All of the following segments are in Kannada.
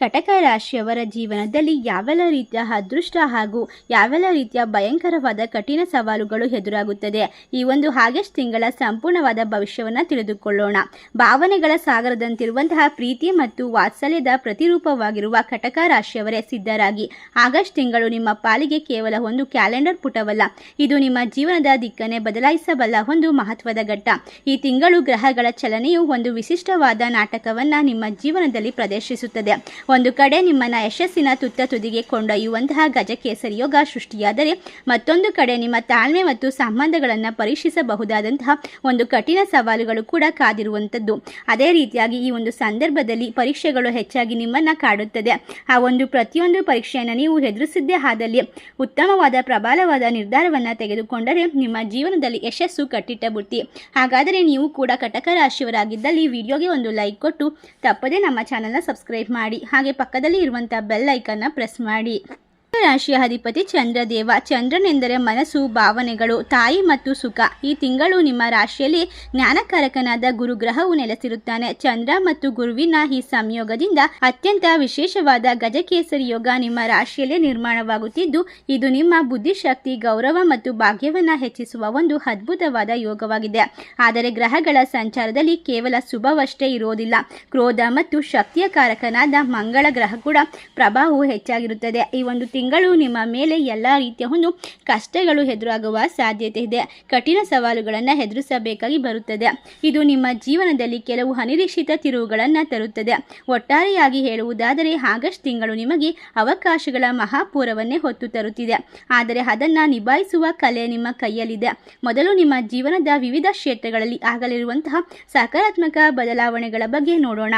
ಕಟಕ ರಾಶಿಯವರ ಜೀವನದಲ್ಲಿ ಯಾವೆಲ್ಲ ರೀತಿಯ ಅದೃಷ್ಟ ಹಾಗೂ ಯಾವೆಲ್ಲ ರೀತಿಯ ಭಯಂಕರವಾದ ಕಠಿಣ ಸವಾಲುಗಳು ಎದುರಾಗುತ್ತದೆ? ಈ ಒಂದು ಆಗಸ್ಟ್ ತಿಂಗಳ ಸಂಪೂರ್ಣವಾದ ಭವಿಷ್ಯವನ್ನು ತಿಳಿದುಕೊಳ್ಳೋಣ. ಭಾವನೆಗಳ ಸಾಗರದಂತಿರುವಂತಹ ಪ್ರೀತಿ ಮತ್ತು ವಾತ್ಸಲ್ಯದ ಪ್ರತಿರೂಪವಾಗಿರುವ ಕಟಕ ರಾಶಿಯವರೇ ಸಿದ್ಧರಾಗಿ. ಆಗಸ್ಟ್ ತಿಂಗಳು ನಿಮ್ಮ ಪಾಲಿಗೆ ಕೇವಲ ಒಂದು ಕ್ಯಾಲೆಂಡರ್ ಪುಟವಲ್ಲ. ಇದು ನಿಮ್ಮ ಜೀವನದ ದಿಕ್ಕನ್ನೇ ಬದಲಾಯಿಸಬಲ್ಲ ಒಂದು ಮಹತ್ವದ ಘಟ್ಟ. ಈ ತಿಂಗಳು ಗ್ರಹಗಳ ಚಲನೆಯು ಒಂದು ವಿಶಿಷ್ಟವಾದ ನಾಟಕವನ್ನ ನಿಮ್ಮ ಜೀವನದಲ್ಲಿ ಪ್ರದರ್ಶಿಸುತ್ತದೆ. ಒಂದು ಕಡೆ ನಿಮ್ಮನ್ನ ಯಶಸ್ಸಿನ ತುತ್ತ ತುದಿಗೆ ಕೊಂಡೊಯ್ಯುವಂತಹ ಗಜಕೇಸರಿ ಯೋಗ ಸೃಷ್ಟಿಯಾದರೆ ಮತ್ತೊಂದು ಕಡೆ ನಿಮ್ಮ ತಾಳ್ಮೆ ಮತ್ತು ಸಂಬಂಧಗಳನ್ನು ಪರೀಕ್ಷಿಸಬಹುದಾದಂತಹ ಒಂದು ಕಠಿಣ ಸವಾಲುಗಳು ಕೂಡ ಕಾದಿರುವಂಥದ್ದು. ಅದೇ ರೀತಿಯಾಗಿ ಈ ಒಂದು ಸಂದರ್ಭದಲ್ಲಿ ಪರೀಕ್ಷೆಗಳು ಹೆಚ್ಚಾಗಿ ನಿಮ್ಮನ್ನ ಕಾಡುತ್ತದೆ. ಆ ಒಂದು ಪ್ರತಿಯೊಂದು ಪರೀಕ್ಷೆಯನ್ನು ನೀವು ಎದುರಿಸಿದ್ದೇ ಆದಲ್ಲಿ ಉತ್ತಮವಾದ ಪ್ರಬಲವಾದ ನಿರ್ಧಾರವನ್ನು ತೆಗೆದುಕೊಂಡರೆ ನಿಮ್ಮ ಜೀವನದಲ್ಲಿ ಯಶಸ್ಸು ಕಟ್ಟಿಟ್ಟ ಬುತ್ತಿ ಹಾಗಾದರೆ ನೀವು ಕೂಡ ಕಟಕ ರಾಶಿಯವರಾಗಿದ್ದಲ್ಲಿ ವಿಡಿಯೋಗೆ ಒಂದು ಲೈಕ್ ಕೊಟ್ಟು ತಪ್ಪದೇ ನಮ್ಮ ಚಾನಲ್ನ ಸಬ್ಸ್ಕ್ರೈಬ್ ಮಾಡಿ. ಹಾಗೆ ಪಕ್ಕದಲ್ಲಿ ಇರುವಂಥ ಬೆಲ್ ಐಕನ್ನ ಪ್ರೆಸ್ ಮಾಡಿ. ರಾಶಿಯ ಅಧಿಪತಿ ಚಂದ್ರದೇವ. ಚಂದ್ರನೆಂದರೆ ಮನಸ್ಸು, ಭಾವನೆಗಳು, ತಾಯಿ ಮತ್ತು ಸುಖ. ಈ ತಿಂಗಳು ನಿಮ್ಮ ರಾಶಿಯಲ್ಲಿ ಜ್ಞಾನಕಾರಕನಾದ ಗುರುಗ್ರಹವು ನೆಲೆಸಿರುತ್ತಾನೆ. ಚಂದ್ರ ಮತ್ತು ಗುರುವಿನ ಈ ಸಂಯೋಗದಿಂದ ಅತ್ಯಂತ ವಿಶೇಷವಾದ ಗಜಕೇಸರಿ ಯೋಗ ನಿಮ್ಮ ರಾಶಿಯಲ್ಲೇ ನಿರ್ಮಾಣವಾಗುತ್ತಿದ್ದು, ಇದು ನಿಮ್ಮ ಬುದ್ಧಿಶಕ್ತಿ, ಗೌರವ ಮತ್ತು ಭಾಗ್ಯವನ್ನ ಹೆಚ್ಚಿಸುವ ಒಂದು ಅದ್ಭುತವಾದ ಯೋಗವಾಗಿದೆ. ಆದರೆ ಗ್ರಹಗಳ ಸಂಚಾರದಲ್ಲಿ ಕೇವಲ ಶುಭವಷ್ಟೇ ಇರೋದಿಲ್ಲ. ಕ್ರೋಧ ಮತ್ತು ಶಕ್ತಿಯ ಕಾರಕನಾದ ಮಂಗಳ ಗ್ರಹ ಕೂಡ ಪ್ರಭಾವವು ಹೆಚ್ಚಾಗಿರುತ್ತದೆ. ಈ ಒಂದು ತಿಂಗಳು ನಿಮ್ಮ ಮೇಲೆ ಎಲ್ಲ ರೀತಿಯ ಒಂದು ಕಷ್ಟಗಳು ಎದುರಾಗುವ ಸಾಧ್ಯತೆ ಇದೆ. ಕಠಿಣ ಸವಾಲುಗಳನ್ನು ಎದುರಿಸಬೇಕಾಗಿ ಬರುತ್ತದೆ. ಇದು ನಿಮ್ಮ ಜೀವನದಲ್ಲಿ ಕೆಲವು ಅನಿರೀಕ್ಷಿತ ತಿರುವುಗಳನ್ನು ತರುತ್ತದೆ. ಒಟ್ಟಾರೆಯಾಗಿ ಹೇಳುವುದಾದರೆ ಆಗಸ್ಟ್ ತಿಂಗಳು ನಿಮಗೆ ಅವಕಾಶಗಳ ಮಹಾಪೂರವನ್ನೇ ಹೊತ್ತು ತರುತ್ತಿದೆ. ಆದರೆ ಅದನ್ನು ನಿಭಾಯಿಸುವ ಕಲೆ ನಿಮ್ಮ ಕೈಯಲ್ಲಿದೆ. ಮೊದಲು ನಿಮ್ಮ ಜೀವನದ ವಿವಿಧ ಕ್ಷೇತ್ರಗಳಲ್ಲಿ ಆಗಲಿರುವಂತಹ ಸಕಾರಾತ್ಮಕ ಬದಲಾವಣೆಗಳ ಬಗ್ಗೆ ನೋಡೋಣ.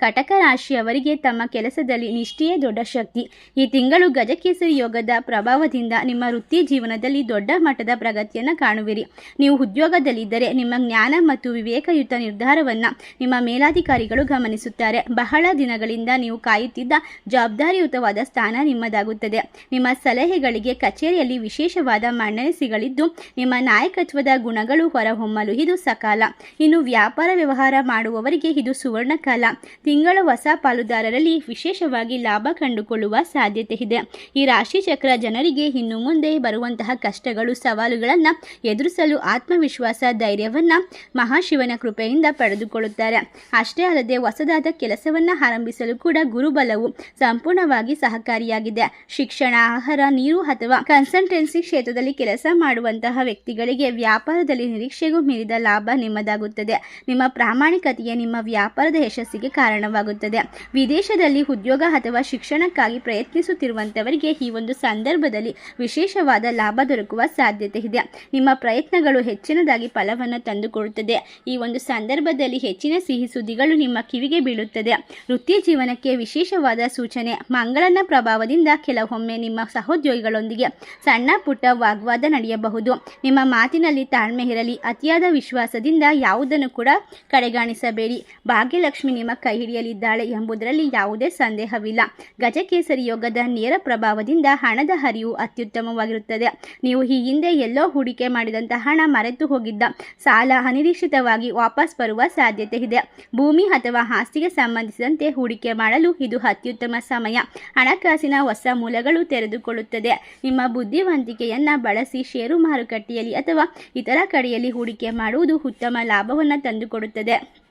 ಕಟಕ ರಾಶಿಯವರಿಗೆ ತಮ್ಮ ಕೆಲಸದಲ್ಲಿ ನಿಷ್ಠೆಯೇ ದೊಡ್ಡ ಶಕ್ತಿ. ಈ ತಿಂಗಳು ಗಜಕೇಸರಿ ಯೋಗದ ಪ್ರಭಾವದಿಂದ ನಿಮ್ಮ ವೃತ್ತಿ ಜೀವನದಲ್ಲಿ ದೊಡ್ಡ ಮಟ್ಟದ ಪ್ರಗತಿಯನ್ನು ಕಾಣುವಿರಿ. ನೀವು ಉದ್ಯೋಗದಲ್ಲಿದ್ದರೆ ನಿಮ್ಮ ಜ್ಞಾನ ಮತ್ತು ವಿವೇಕಯುತ ನಿರ್ಧಾರವನ್ನು ನಿಮ್ಮ ಮೇಲಾಧಿಕಾರಿಗಳು ಗಮನಿಸುತ್ತಾರೆ. ಬಹಳ ದಿನಗಳಿಂದ ನೀವು ಕಾಯುತ್ತಿದ್ದ ಜವಾಬ್ದಾರಿಯುತವಾದ ಸ್ಥಾನ ನಿಮ್ಮದಾಗುತ್ತದೆ. ನಿಮ್ಮ ಸಲಹೆಗಳಿಗೆ ಕಚೇರಿಯಲ್ಲಿ ವಿಶೇಷವಾದ ಮನ್ನಣೆ ಸಿಗಲಿದ್ದು, ನಿಮ್ಮ ನಾಯಕತ್ವದ ಗುಣಗಳು ಹೊರಹೊಮ್ಮಲು ಇದು ಸಕಾಲ. ಇನ್ನು ವ್ಯಾಪಾರ ವ್ಯವಹಾರ ಮಾಡುವವರಿಗೆ ಇದು ಸುವರ್ಣ ಕಾಲ ತಿಂಗಳ ಹೊಸ ಪಾಲುದಾರರಲ್ಲಿ ವಿಶೇಷವಾಗಿ ಲಾಭ ಕಂಡುಕೊಳ್ಳುವ ಸಾಧ್ಯತೆ ಇದೆ. ಈ ರಾಶಿ ಚಕ್ರ ಜನರಿಗೆ ಇನ್ನು ಮುಂದೆ ಬರುವಂತಹ ಕಷ್ಟಗಳು, ಸವಾಲುಗಳನ್ನು ಎದುರಿಸಲು ಆತ್ಮವಿಶ್ವಾಸ, ಧೈರ್ಯವನ್ನು ಮಹಾಶಿವನ ಕೃಪೆಯಿಂದ ಪಡೆದುಕೊಳ್ಳುತ್ತಾರೆ. ಅಷ್ಟೇ ಅಲ್ಲದೆ ಹೊಸದಾದ ಕೆಲಸವನ್ನು ಆರಂಭಿಸಲು ಕೂಡ ಗುರುಬಲವು ಸಂಪೂರ್ಣವಾಗಿ ಸಹಕಾರಿಯಾಗಿದೆ. ಶಿಕ್ಷಣ, ಆಹಾರ, ನೀರು ಅಥವಾ ಕನ್ಸಲ್ಟೆನ್ಸಿ ಕ್ಷೇತ್ರದಲ್ಲಿ ಕೆಲಸ ಮಾಡುವಂತಹ ವ್ಯಕ್ತಿಗಳಿಗೆ ವ್ಯಾಪಾರದಲ್ಲಿ ನಿರೀಕ್ಷೆಗೂ ಮೀರಿದ ಲಾಭ ನಿಮ್ಮದಾಗುತ್ತದೆ. ನಿಮ್ಮ ಪ್ರಾಮಾಣಿಕತೆಯೇ ನಿಮ್ಮ ವ್ಯಾಪಾರದ ಯಶಸ್ಸಿಗೆ ಕಾರಣವಾಗುತ್ತದೆ. ವಿದೇಶದಲ್ಲಿ ಉದ್ಯೋಗ ಅಥವಾ ಶಿಕ್ಷಣಕ್ಕಾಗಿ ಪ್ರಯತ್ನಿಸುತ್ತಿರುವಂತವರಿಗೆ ಈ ಒಂದು ಸಂದರ್ಭದಲ್ಲಿ ವಿಶೇಷವಾದ ಲಾಭ ದೊರಕುವ ಸಾಧ್ಯತೆ ಇದೆ. ನಿಮ್ಮ ಪ್ರಯತ್ನಗಳು ಹೆಚ್ಚಿನದಾಗಿ ಫಲವನ್ನು ತಂದುಕೊಡುತ್ತದೆ. ಈ ಒಂದು ಸಂದರ್ಭದಲ್ಲಿ ಹೆಚ್ಚಿನ ಸಿಹಿ ಸುದ್ದಿಗಳು ನಿಮ್ಮ ಕಿವಿಗೆ ಬೀಳುತ್ತದೆ. ವೃತ್ತಿ ಜೀವನಕ್ಕೆ ವಿಶೇಷವಾದ ಸೂಚನೆ. ಮಂಗಳನ ಪ್ರಭಾವದಿಂದ ಕೆಲವೊಮ್ಮೆ ನಿಮ್ಮ ಸಹೋದ್ಯೋಗಿಗಳೊಂದಿಗೆ ಸಣ್ಣ ಪುಟ್ಟ ವಾಗ್ವಾದ ನಡೆಯಬಹುದು. ನಿಮ್ಮ ಮಾತಿನಲ್ಲಿ ತಾಳ್ಮೆ ಇರಲಿ. ಅತಿಯಾದ ವಿಶ್ವಾಸದಿಂದ ಯಾವುದನ್ನು ಕೂಡ ಕಡೆಗಾಣಿಸಬೇಡಿ. ಭಾಗ್ಯಲಕ್ಷ್ಮಿ ನಿಮ್ಮ ಕೈ ಹಿಡಿಯಲಿದ್ದಾಳೆ ಎಂಬುದರಲ್ಲಿ ಯಾವುದೇ ಸಂದೇಹವಿಲ್ಲ. ಗಜಕೇಸರಿ ಯೋಗದ ನೇರ ಪ್ರಭಾವದಿಂದ ಹಣದ ಹರಿವು ಅತ್ಯುತ್ತಮವಾಗಿರುತ್ತದೆ. ನೀವು ಈ ಹಿಂದೆ ಎಲ್ಲೋ ಹೂಡಿಕೆ ಮಾಡಿದಂತಹ ಹಣ ಮರೆತು ಹೋಗಿದ್ದ. ಸಾಲ ಅನಿರೀಕ್ಷಿತವಾಗಿ ವಾಪಸ್ ಬರುವ ಸಾಧ್ಯತೆ ಇದೆ. ಭೂಮಿ ಅಥವಾ ಆಸ್ತಿಗೆ ಸಂಬಂಧಿಸಿದಂತೆ ಹೂಡಿಕೆ ಮಾಡಲು ಇದು ಅತ್ಯುತ್ತಮ ಸಮಯ. ಹಣಕಾಸಿನ ಹೊಸ ಮೂಲಗಳು ತೆರೆದುಕೊಳ್ಳುತ್ತದೆ. ನಿಮ್ಮ ಬುದ್ಧಿವಂತಿಕೆಯನ್ನ ಬಳಸಿ ಷೇರು ಮಾರುಕಟ್ಟೆಯಲ್ಲಿ ಅಥವಾ ಇತರ ಕಡೆಯಲ್ಲಿ ಹೂಡಿಕೆ ಮಾಡುವುದು ಉತ್ತಮ ಲಾಭವನ್ನು ತಂದುಕೊಡುತ್ತದೆ.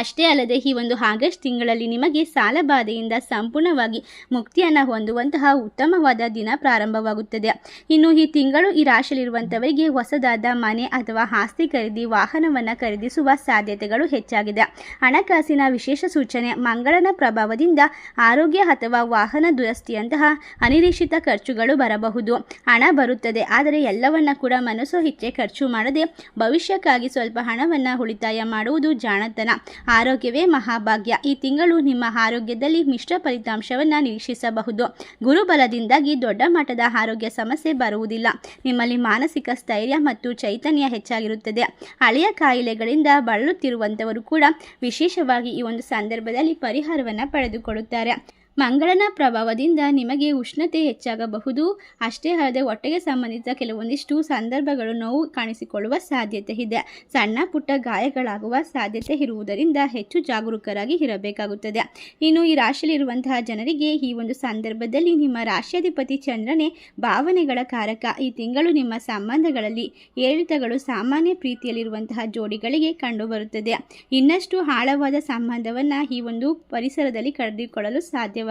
ಅಷ್ಟೇ ಅಲ್ಲದೆ ಈ ಒಂದು ಆಗಸ್ಟ್ ತಿಂಗಳಲ್ಲಿ ನಿಮಗೆ ಸಾಲಬಾಧೆಯಿಂದ ಸಂಪೂರ್ಣವಾಗಿ ಮುಕ್ತಿಯನ್ನು ಹೊಂದುವಂತಹ ಉತ್ತಮವಾದ ದಿನ ಪ್ರಾರಂಭವಾಗುತ್ತದೆ. ಇನ್ನು ಈ ತಿಂಗಳು ಈ ರಾಶಿಯಲ್ಲಿರುವಂಥವರಿಗೆ ಹೊಸದಾದ ಮನೆ ಅಥವಾ ಆಸ್ತಿ ಖರೀದಿ, ವಾಹನವನ್ನು ಖರೀದಿಸುವ ಸಾಧ್ಯತೆಗಳು ಹೆಚ್ಚಾಗಿದೆ. ಹಣಕಾಸಿನ ವಿಶೇಷ ಸೂಚನೆ, ಮಂಗಳನ ಪ್ರಭಾವದಿಂದ ಆರೋಗ್ಯ ಅಥವಾ ವಾಹನ ದುರಸ್ತಿಯಂತಹ ಅನಿರೀಕ್ಷಿತ ಖರ್ಚುಗಳು ಬರಬಹುದು. ಹಣ ಬರುತ್ತದೆ, ಆದರೆ ಎಲ್ಲವನ್ನ ಕೂಡ ಮನಸ್ಸು ಹೆಚ್ಚೆ ಖರ್ಚು ಮಾಡದೆ ಭವಿಷ್ಯಕ್ಕಾಗಿ ಸ್ವಲ್ಪ ಹಣವನ್ನು ಉಳಿತಾಯ ಮಾಡುವುದು ಜಾಣತನ. ಆರೋಗ್ಯವೇ ಮಹಾಭಾಗ್ಯ. ಈ ತಿಂಗಳು ನಿಮ್ಮ ಆರೋಗ್ಯದಲ್ಲಿ ಮಿಶ್ರ ಫಲಿತಾಂಶವನ್ನು ನಿರೀಕ್ಷಿಸಬಹುದು. ಗುರುಬಲದಿಂದಾಗಿ ದೊಡ್ಡ ಮಟ್ಟದ ಆರೋಗ್ಯ ಸಮಸ್ಯೆ ಬರುವುದಿಲ್ಲ. ನಿಮ್ಮಲ್ಲಿ ಮಾನಸಿಕ ಸ್ಥೈರ್ಯ ಮತ್ತು ಚೈತನ್ಯ ಹೆಚ್ಚಾಗಿರುತ್ತದೆ. ಹಳೆಯ ಕಾಯಿಲೆಗಳಿಂದ ಬಳಲುತ್ತಿರುವಂಥವರು ಕೂಡ ವಿಶೇಷವಾಗಿ ಈ ಒಂದು ಸಂದರ್ಭದಲ್ಲಿ ಪರಿಹಾರವನ್ನು ಪಡೆದುಕೊಳ್ಳುತ್ತಾರೆ. ಮಂಗಳನ ಪ್ರಭಾವದಿಂದ ನಿಮಗೆ ಉಷ್ಣತೆ ಹೆಚ್ಚಾಗಬಹುದು. ಅಷ್ಟೇ ಅಲ್ಲದೆ ಹೊಟ್ಟೆಗೆ ಸಂಬಂಧಿಸಿದ ಕೆಲವೊಂದಿಷ್ಟು ಸಂದರ್ಭಗಳು ನೋವು ಕಾಣಿಸಿಕೊಳ್ಳುವ ಸಾಧ್ಯತೆ ಇದೆ. ಸಣ್ಣ ಪುಟ್ಟ ಗಾಯಗಳಾಗುವ ಸಾಧ್ಯತೆ ಇರುವುದರಿಂದ ಹೆಚ್ಚು ಜಾಗರೂಕರಾಗಿ ಇರಬೇಕಾಗುತ್ತದೆ. ಇನ್ನು ಈ ರಾಶಿಯಲ್ಲಿರುವಂತಹ ಜನರಿಗೆ ಈ ಒಂದು ಸಂದರ್ಭದಲ್ಲಿ ನಿಮ್ಮ ರಾಷ್ಟ್ರಾಧಿಪತಿ ಚಂದ್ರನೇ ಭಾವನೆಗಳ ಕಾರಕ. ಈ ತಿಂಗಳು ನಿಮ್ಮ ಸಂಬಂಧಗಳಲ್ಲಿ ಏರಿಳಿತಗಳು ಸಾಮಾನ್ಯ ಪ್ರೀತಿಯಲ್ಲಿರುವಂತಹ ಜೋಡಿಗಳಿಗೆ ಕಂಡುಬರುತ್ತದೆ. ಇನ್ನಷ್ಟು ಆಳವಾದ ಸಂಬಂಧವನ್ನು ಈ ಒಂದು ಪರಿಸರದಲ್ಲಿ ಕರೆದುಕೊಳ್ಳಲು ಸಾಧ್ಯವಾಗುತ್ತದೆ.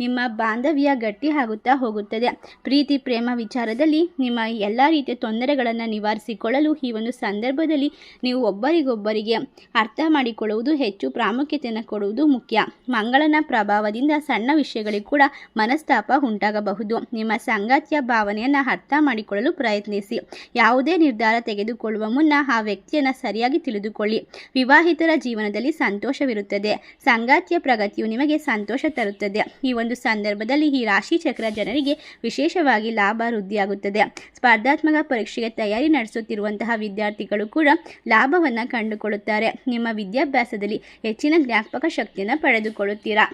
ನಿಮ್ಮ ಬಾಂಧವ್ಯ ಗಟ್ಟಿ ಆಗುತ್ತಾ ಹೋಗುತ್ತದೆ. ಪ್ರೀತಿ, ಪ್ರೇಮ ವಿಚಾರದಲ್ಲಿ ನಿಮ್ಮ ಎಲ್ಲ ರೀತಿಯ ತೊಂದರೆಗಳನ್ನು ನಿವಾರಿಸಿಕೊಳ್ಳಲು ಈ ಒಂದು ಸಂದರ್ಭದಲ್ಲಿ ನೀವು ಒಬ್ಬರಿಗೊಬ್ಬರಿಗೆ ಅರ್ಥ ಮಾಡಿಕೊಳ್ಳುವುದು ಹೆಚ್ಚು ಪ್ರಾಮುಖ್ಯತೆಯನ್ನು ಕೊಡುವುದು ಮುಖ್ಯ. ಮಂಗಳನ ಪ್ರಭಾವದಿಂದ ಸಣ್ಣ ವಿಷಯಗಳಿಗೆ ಕೂಡ ಮನಸ್ತಾಪ ಉಂಟಾಗಬಹುದು. ನಿಮ್ಮ ಸಂಗಾತಿಯ ಭಾವನೆಯನ್ನು ಅರ್ಥ ಮಾಡಿಕೊಳ್ಳಲು ಪ್ರಯತ್ನಿಸಿ. ಯಾವುದೇ ನಿರ್ಧಾರ ತೆಗೆದುಕೊಳ್ಳುವ ಮುನ್ನ ಆ ವ್ಯಕ್ತಿಯನ್ನು ಸರಿಯಾಗಿ ತಿಳಿದುಕೊಳ್ಳಿ. ವಿವಾಹಿತರ ಜೀವನದಲ್ಲಿ ಸಂತೋಷವಿರುತ್ತದೆ. ಸಂಗಾತಿಯ ಪ್ರಗತಿಯು ನಿಮಗೆ ಸಂತೋಷ ತರುತ್ತದೆ. ಈ ಒಂದು ಸಂದರ್ಭದಲ್ಲಿ ಈ ರಾಶಿ ಚಕ್ರ ಜನರಿಗೆ ವಿಶೇಷವಾಗಿ ಲಾಭ ವೃದ್ಧಿಯಾಗುತ್ತದೆ. ಸ್ಪರ್ಧಾತ್ಮಕ ಪರೀಕ್ಷೆಗೆ ತಯಾರಿ ನಡೆಸುತ್ತಿರುವಂತಹ ವಿದ್ಯಾರ್ಥಿಗಳು ಕೂಡ ಲಾಭವನ್ನು ಕಂಡುಕೊಳ್ಳುತ್ತಾರೆ. ನಿಮ್ಮ ವಿದ್ಯಾಭ್ಯಾಸದಲ್ಲಿ ಹೆಚ್ಚಿನ ಜ್ಞಾಪಕ ಶಕ್ತಿಯನ್ನು ಪಡೆದುಕೊಳ್ಳುತ್ತೀರಾ?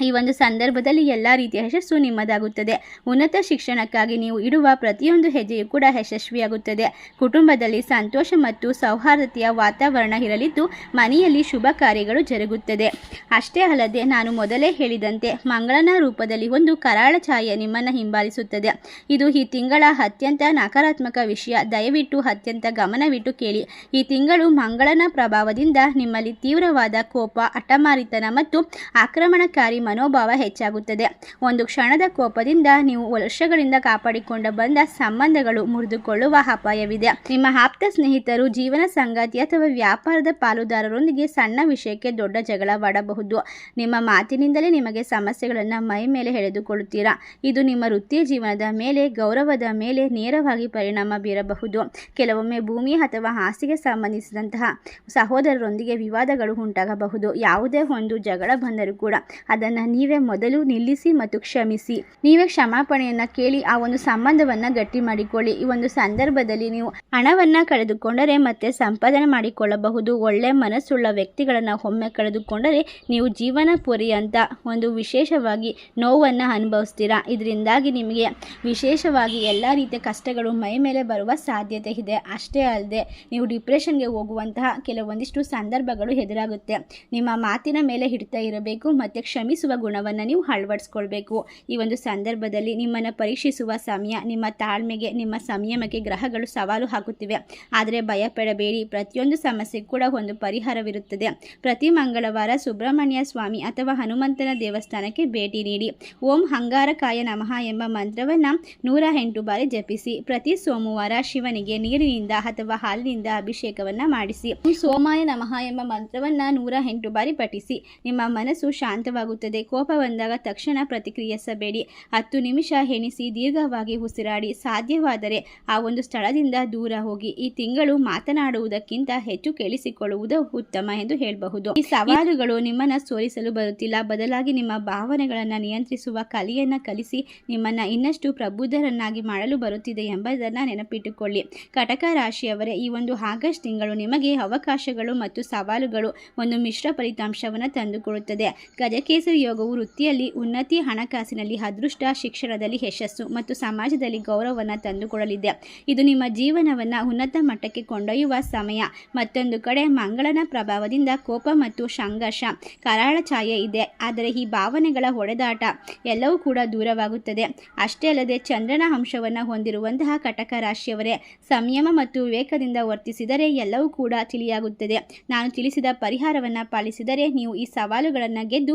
ಈ ಒಂದು ಸಂದರ್ಭದಲ್ಲಿ ಎಲ್ಲ ರೀತಿಯ ಯಶಸ್ಸು ನಿಮ್ಮದಾಗುತ್ತದೆ. ಉನ್ನತ ಶಿಕ್ಷಣಕ್ಕಾಗಿ ನೀವು ಇಡುವ ಪ್ರತಿಯೊಂದು ಹೆಜ್ಜೆಯೂ ಕೂಡ ಯಶಸ್ವಿಯಾಗುತ್ತದೆ. ಕುಟುಂಬದಲ್ಲಿ ಸಂತೋಷ ಮತ್ತು ಸೌಹಾರ್ದತೆಯ ವಾತಾವರಣ ಇರಲಿದ್ದು ಮನೆಯಲ್ಲಿ ಶುಭ ಕಾರ್ಯಗಳು ಜರುಗುತ್ತದೆ. ಅಷ್ಟೇ ಅಲ್ಲದೆ ನಾನು ಮೊದಲೇ ಹೇಳಿದಂತೆ ಮಂಗಳನ ರೂಪದಲ್ಲಿ ಒಂದು ಕರಾಳ ಛಾಯೆ ನಿಮ್ಮನ್ನು ಹಿಂಬಾಲಿಸುತ್ತದೆ. ಇದು ಈ ತಿಂಗಳ ಅತ್ಯಂತ ನಕಾರಾತ್ಮಕ ವಿಷಯ. ದಯವಿಟ್ಟು ಅತ್ಯಂತ ಗಮನವಿಟ್ಟು ಕೇಳಿ. ಈ ತಿಂಗಳು ಮಂಗಳನ ಪ್ರಭಾವದಿಂದ ನಿಮ್ಮಲ್ಲಿ ತೀವ್ರವಾದ ಕೋಪ ಅಟಮಾರಿತನ ಮತ್ತು ಆಕ್ರಮಣಕಾರಿ ಮನೋಭಾವ ಹೆಚ್ಚಾಗುತ್ತದೆ. ಒಂದು ಕ್ಷಣದ ಕೋಪದಿಂದ ನೀವು ವರ್ಷಗಳಿಂದ ಕಾಪಾಡಿಕೊಂಡು ಬಂದ ಸಂಬಂಧಗಳು ಮುರಿದುಕೊಳ್ಳುವ ಅಪಾಯವಿದೆ. ನಿಮ್ಮ ಆಪ್ತ ಸ್ನೇಹಿತರು, ಜೀವನ ಸಂಗಾತಿ ಅಥವಾ ವ್ಯಾಪಾರದ ಪಾಲುದಾರರೊಂದಿಗೆ ಸಣ್ಣ ವಿಷಯಕ್ಕೆ ದೊಡ್ಡ ಜಗಳವಾಡಬಹುದು ನಿಮ್ಮ ಮಾತಿನಿಂದಲೇ ನಿಮಗೆ ಸಮಸ್ಯೆಗಳನ್ನು ಮೈ ಮೇಲೆ ಎಳೆದುಕೊಳ್ಳುತ್ತೀರಾ? ಇದು ನಿಮ್ಮ ವೃತ್ತಿ ಜೀವನದ ಮೇಲೆ, ಗೌರವದ ಮೇಲೆ ನೇರವಾಗಿ ಪರಿಣಾಮ ಬೀರಬಹುದು. ಕೆಲವೊಮ್ಮೆ ಭೂಮಿ ಅಥವಾ ಆಸ್ತಿಗೆ ಸಂಬಂಧಿಸಿದಂತಹ ಸಹೋದರರೊಂದಿಗೆ ವಿವಾದಗಳು ಉಂಟಾಗಬಹುದು. ಯಾವುದೇ ಒಂದು ಜಗಳ ಬಂದರೂ ಕೂಡ ಅದನ್ನು ನೀವೇ ಮೊದಲು ನಿಲ್ಲಿಸಿ ಮತ್ತು ಕ್ಷಮಿಸಿ. ನೀವೇ ಕ್ಷಮಾಪಣೆಯನ್ನು ಕೇಳಿ ಆ ಒಂದು ಸಂಬಂಧವನ್ನು ಗಟ್ಟಿ ಮಾಡಿಕೊಳ್ಳಿ. ಈ ಒಂದು ಸಂದರ್ಭದಲ್ಲಿ ನೀವು ಹಣವನ್ನು ಕಳೆದುಕೊಂಡರೆ ಮತ್ತೆ ಸಂಪಾದನೆ ಮಾಡಿಕೊಳ್ಳಬಹುದು. ಒಳ್ಳೆ ಮನಸ್ಸುಳ್ಳ ವ್ಯಕ್ತಿಗಳನ್ನು ಒಮ್ಮೆ ಕಳೆದುಕೊಂಡರೆ ನೀವು ಜೀವನ ಪುರಿಯಂತ ಒಂದು ವಿಶೇಷವಾಗಿ ನೋವನ್ನು ಅನುಭವಿಸ್ತೀರಾ? ಇದರಿಂದಾಗಿ ನಿಮಗೆ ವಿಶೇಷವಾಗಿ ಎಲ್ಲ ರೀತಿಯ ಕಷ್ಟಗಳು ಮೈ ಮೇಲೆ ಬರುವ ಸಾಧ್ಯತೆ ಇದೆ. ಅಷ್ಟೇ ಅಲ್ಲದೆ ನೀವು ಡಿಪ್ರೆಷನ್ಗೆ ಹೋಗುವಂತಹ ಕೆಲವೊಂದಿಷ್ಟು ಸಂದರ್ಭಗಳು ಎದುರಾಗುತ್ತೆ. ನಿಮ್ಮ ಮಾತಿನ ಮೇಲೆ ಹಿಡ್ತಾ ಇರಬೇಕು. ಮತ್ತು ಕ್ಷಮಿಸುವ ಗುಣವನ್ನು ನೀವು ಅಳವಡಿಸ್ಕೊಳ್ಬೇಕು. ಈ ಒಂದು ಸಂದರ್ಭದಲ್ಲಿ ನಿಮ್ಮನ್ನು ಪರೀಕ್ಷಿಸುವ ಸಮಯ, ನಿಮ್ಮ ತಾಳ್ಮೆಗೆ, ನಿಮ್ಮ ಸಂಯಮಕ್ಕೆ ಗ್ರಹಗಳು ಸವಾಲು ಹಾಕುತ್ತಿವೆ. ಆದರೆ ಭಯಪಡಬೇಡಿ. ಪ್ರತಿಯೊಂದು ಸಮಸ್ಯೆ ಕೂಡ ಒಂದು ಪರಿಹಾರವಿರುತ್ತದೆ. ಪ್ರತಿ ಮಂಗಳವಾರ ಸುಬ್ರಹ್ಮಣ್ಯ ಸ್ವಾಮಿ ಅಥವಾ ಹನುಮಂತನ ದೇವಸ್ಥಾನಕ್ಕೆ ಭೇಟಿ ನೀಡಿ, ಓಂ ಹಂಗಾರಕಾಯ ನಮಃ ಎಂಬ ಮಂತ್ರವನ್ನು ನೂರ ಬಾರಿ ಜಪಿಸಿ, ಪ್ರತಿ ಸೋಮವಾರ ಶಿವನಿಗೆ ನೀರಿನಿಂದ ಅಥವಾ ಹಾಲಿನಿಂದ ಅಭಿಷೇಕವನ್ನು ಮಾಡಿಸಿ ಸೋಮಾಯ ನಮಃ ಎಂಬ ಮಂತ್ರವನ್ನು ನೂರ ಬಾರಿ ಪಠಿಸಿ, ನಿಮ್ಮ ಮನಸ್ಸು ಶಾಂತವಾಗುತ್ತದೆ. ಕೋಪ ಬಂದಾಗ ತಕ್ಷಣ ಪ್ರತಿಕ್ರಿಯಿಸಬೇಡಿ. ಹತ್ತು ನಿಮಿಷ ಹೆಣಿಸಿ ದೀರ್ಘವಾಗಿ ಉಸಿರಾಡಿ. ಸಾಧ್ಯವಾದರೆ ಆ ಒಂದು ಸ್ಥಳದಿಂದ ದೂರ ಹೋಗಿ. ಈ ತಿಂಗಳು ಮಾತನಾಡುವುದಕ್ಕಿಂತ ಹೆಚ್ಚು ಕೇಳಿಸಿಕೊಳ್ಳುವುದು ಉತ್ತಮ ಎಂದು ಹೇಳಬಹುದು. ಈ ಸವಾಲುಗಳು ನಿಮ್ಮನ್ನ ಸೋಲಿಸಲು ಬರುತ್ತಿಲ್ಲ. ಬದಲಾಗಿ ನಿಮ್ಮ ಭಾವನೆಗಳನ್ನು ನಿಯಂತ್ರಿಸುವ ಕಲೆಯನ್ನ ಕಲಿಸಿ ನಿಮ್ಮನ್ನ ಇನ್ನಷ್ಟು ಪ್ರಬುದ್ಧರನ್ನಾಗಿ ಮಾಡಲು ಬರುತ್ತಿದೆ ಎಂಬುದನ್ನು ನೆನಪಿಟ್ಟುಕೊಳ್ಳಿ. ಕಟಕ ರಾಶಿಯವರೇ, ಈ ಒಂದು ಆಗಸ್ಟ್ ತಿಂಗಳು ನಿಮಗೆ ಅವಕಾಶಗಳು ಮತ್ತು ಸವಾಲುಗಳು ಒಂದು ಮಿಶ್ರ ಫಲಿತಾಂಶವನ್ನು ತಂದುಕೊಡುತ್ತದೆ. ಗಜಕೇಸರಿ ಯೋಗವು ವೃತ್ತಿಯಲ್ಲಿ ಉನ್ನತಿ ಹಣಕಾಸಿನಲ್ಲಿ ಅದೃಷ್ಟ ಶಿಕ್ಷಣದಲ್ಲಿ ಯಶಸ್ಸು ಮತ್ತು ಸಮಾಜದಲ್ಲಿ ಗೌರವವನ್ನು ತಂದುಕೊಡಲಿದೆ. ಇದು ನಿಮ್ಮ ಜೀವನವನ್ನು ಉನ್ನತ ಮಟ್ಟಕ್ಕೆ ಕೊಂಡೊಯ್ಯುವ ಸಮಯ. ಮತ್ತೊಂದು ಕಡೆ ಮಂಗಳನ ಪ್ರಭಾವದಿಂದ ಕೋಪ ಮತ್ತು ಸಂಘರ್ಷ, ಕರಾಳ ಛಾಯೆ ಇದೆ. ಆದರೆ ಈ ಭಾವನೆಗಳ ಹೊಡೆದಾಟ ಎಲ್ಲವೂ ಕೂಡ ದೂರವಾಗುತ್ತದೆ. ಅಷ್ಟೇ ಅಲ್ಲದೆ ಚಂದ್ರನ ಅಂಶವನ್ನು ಹೊಂದಿರುವಂತಹ ಕಟಕ ರಾಶಿಯವರೇ, ಸಂಯಮ ಮತ್ತು ವಿವೇಕದಿಂದ ವರ್ತಿಸಿದರೆ ಎಲ್ಲವೂ ಕೂಡ ತಿಳಿಯಾಗುತ್ತದೆ. ನಾನು ತಿಳಿಸಿದ ಪರಿಹಾರವನ್ನು ಪಾಲಿಸಿದರೆ ನೀವು ಈ ಸವಾಲುಗಳನ್ನು ಗೆದ್ದು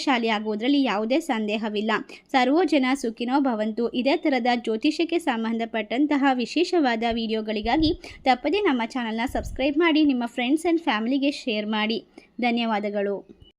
ವಿಜಯಶಾಲಿಯಾಗುವುದರಲ್ಲಿ ಯಾವುದೇ ಸಂದೇಹವಿಲ್ಲ. ಸರ್ವೋಜನ ಸುಖಿನೋ ಭವಂತು. ಇದೇ ಥರದ ಜ್ಯೋತಿಷ್ಯಕ್ಕೆ ಸಂಬಂಧಪಟ್ಟಂತಹ ವಿಶೇಷವಾದ ವಿಡಿಯೋಗಳಿಗಾಗಿ ತಪ್ಪದೇ ನಮ್ಮ ಚಾನಲ್ನ ಸಬ್ಸ್ಕ್ರೈಬ್ ಮಾಡಿ, ನಿಮ್ಮ ಫ್ರೆಂಡ್ಸ್ ಆ್ಯಂಡ್ ಫ್ಯಾಮಿಲಿಗೆ ಶೇರ್ ಮಾಡಿ. ಧನ್ಯವಾದಗಳು.